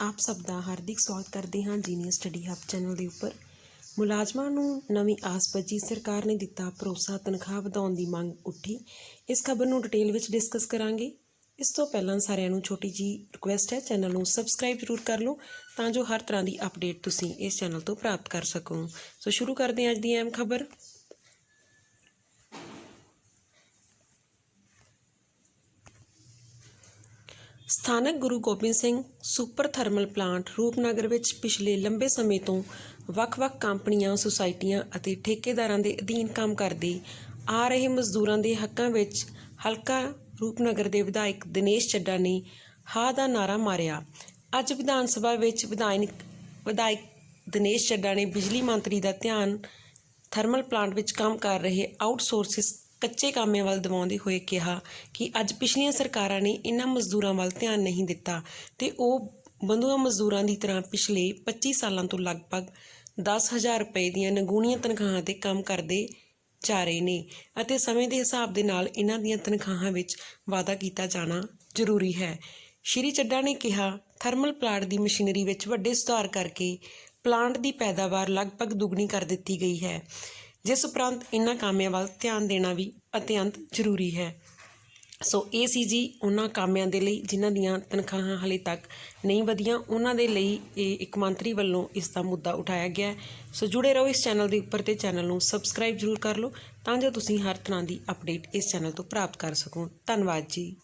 ਆਪ ਸਭ ਦਾ ਹਾਰਦਿਕ ਸਵਾਗਤ ਕਰਦੇ ਹਾਂ ਜੀਨੀਅਸ ਸਟੱਡੀ ਹੱਬ ਚੈਨਲ ਦੇ ਉੱਪਰ। ਮੁਲਾਜ਼ਮਾਂ ਨੂੰ ਨਵੀਂ ਆਸ ਬੱਝੀ ਸਰਕਾਰ ਨੇ ਦਿੱਤਾ ਭਰੋਸਾ, ਤਨਖਾਹ ਵਧਾਉਣ ਦੀ ਮੰਗ ਉੱਠੀ। ਇਸ ਖਬਰ ਨੂੰ ਡਿਟੇਲ ਵਿੱਚ ਡਿਸਕਸ ਕਰਾਂਗੇ। ਇਸ ਤੋਂ ਪਹਿਲਾਂ ਸਾਰਿਆਂ ਨੂੰ ਛੋਟੀ ਜੀ ਰਿਕੁਐਸਟ ਹੈ, ਚੈਨਲ ਨੂੰ ਸਬਸਕ੍ਰਾਈਬ ਜ਼ਰੂਰ ਕਰ ਲਓ ਤਾਂ ਜੋ ਹਰ ਤਰ੍ਹਾਂ ਦੀ ਅਪਡੇਟ ਤੁਸੀਂ ਇਸ ਚੈਨਲ ਤੋਂ ਪ੍ਰਾਪਤ ਕਰ ਸਕੋ। ਸੋ ਸ਼ੁਰੂ ਕਰਦੇ ਹਾਂ ਅੱਜ ਦੀ ਅਹਿਮ ਖਬਰ। ਸਥਾਨਕ Guru Gobind Singh super thermal plant Rupnagar ਵਿੱਚ ਪਿਛਲੇ ਲੰਬੇ ਸਮੇਂ ਤੋਂ ਵੱਖ-ਵੱਖ ਕੰਪਨੀਆਂ, ਸੁਸਾਇਟੀਆਂ ਅਤੇ ਠੇਕੇਦਾਰਾਂ ਦੇ ਅਧੀਨ ਕੰਮ ਕਰਦੇ ਆ ਰਹੇ ਮਜ਼ਦੂਰਾਂ ਦੇ ਹੱਕਾਂ ਵਿੱਚ ਹਲਕਾ ਰੂਪਨਗਰ ਦੇ ਵਿਧਾਇਕ ਦਿਨੇਸ਼ ਚੱਡਾ ਨੇ ਹਾਂ ਦਾ ਨਾਰਾ ਮਾਰਿਆ। ਅੱਜ ਵਿਧਾਨ ਸਭਾ ਵਿੱਚ ਵਿਧਾਇਕ ਵਿਧਾਇਕ ਦਿਨੇਸ਼ ਚੱਡਾ ਨੇ ਬਿਜਲੀ ਮੰਤਰੀ ਦਾ ਧਿਆਨ ਥਰਮਲ ਪਲਾਂਟ ਵਿੱਚ ਕੰਮ ਕਰ ਰਹੇ ਆਊਟਸੋਰਸਿਸ ਕੱਚੇ ਕਾਮਿਆਂ ਵੱਲ ਦਿਵਾਉਂਦੇ ਹੋਏ ਕਿਹਾ ਕਿ ਅੱਜ ਪਿਛਲੀਆਂ ਸਰਕਾਰਾਂ ਨੇ ਇਹਨਾਂ ਮਜ਼ਦੂਰਾਂ ਵੱਲ ਧਿਆਨ ਨਹੀਂ ਦਿੱਤਾ ਤੇ ਉਹ ਬੰਧੂਆ ਮਜ਼ਦੂਰਾਂ ਦੀ ਤਰ੍ਹਾਂ ਪਿਛਲੇ 25 ਸਾਲਾਂ ਤੋਂ ਲਗਭਗ 10000 ਰੁਪਏ ਦੀਆਂ ਨਗੂਣੀਆਂ ਤਨਖਾਹਾਂ ਤੇ ਕੰਮ ਕਰਦੇ ਜਾ ਰਹੇ ਨੇ ਅਤੇ ਸਮੇਂ ਦੇ ਹਿਸਾਬ ਦੇ ਨਾਲ ਇਹਨਾਂ ਦੀਆਂ ਤਨਖਾਹਾਂ ਵਿੱਚ ਵਾਧਾ ਕੀਤਾ ਜਾਣਾ ਜ਼ਰੂਰੀ ਹੈ। ਸ਼੍ਰੀ ਚੱਡਾ ਨੇ ਕਿਹਾ, ਥਰਮਲ ਪਲਾਂਟ ਦੀ ਮਸ਼ੀਨਰੀ ਵਿੱਚ ਵੱਡੇ ਸੁਧਾਰ ਕਰਕੇ ਪਲਾਂਟ ਦੀ ਪੈਦਾਵਾਰ ਲਗਭਗ ਦੁੱਗਣੀ ਕਰ ਦਿੱਤੀ ਗਈ ਹੈ। ਜਿਸ ਉਪਰੰਤ ਇਹਨਾਂ ਕਾਮਿਆਂ ਵੱਲ ਧਿਆਨ ਦੇਣਾ ਵੀ ਅਤਿਅੰਤ ਜ਼ਰੂਰੀ ਹੈ। ਸੋ ਇਹ ਸੀ ਜੀ ਉਹਨਾਂ ਕਾਮਿਆਂ ਦੇ ਲਈ ਜਿਨ੍ਹਾਂ ਦੀਆਂ ਤਨਖਾਹਾਂ ਹਲੇ ਤੱਕ ਨਹੀਂ ਵਧੀਆਂ। ਉਹਨਾਂ ਦੇ ਲਈ ਇਹ ਇੱਕ ਮੰਤਰੀ ਵੱਲੋਂ ਇਸ ਦਾ ਮੁੱਦਾ ਉਠਾਇਆ ਗਿਆ ਸੋ ਜੁੜੇ ਰਹੋ ਇਸ ਚੈਨਲ ਦੇ ਉੱਪਰ ਤੇ ਚੈਨਲ ਨੂੰ ਸਬਸਕ੍ਰਾਈਬ ਜ਼ਰੂਰ ਕਰ ਲਓ ਤਾਂ ਜੋ ਤੁਸੀਂ ਹਰ ਤਰ੍ਹਾਂ ਦੀ ਅਪਡੇਟ ਇਸ ਚੈਨਲ ਤੋਂ ਪ੍ਰਾਪਤ ਕਰ ਸਕੋ। ਧੰਨਵਾਦ ਜੀ।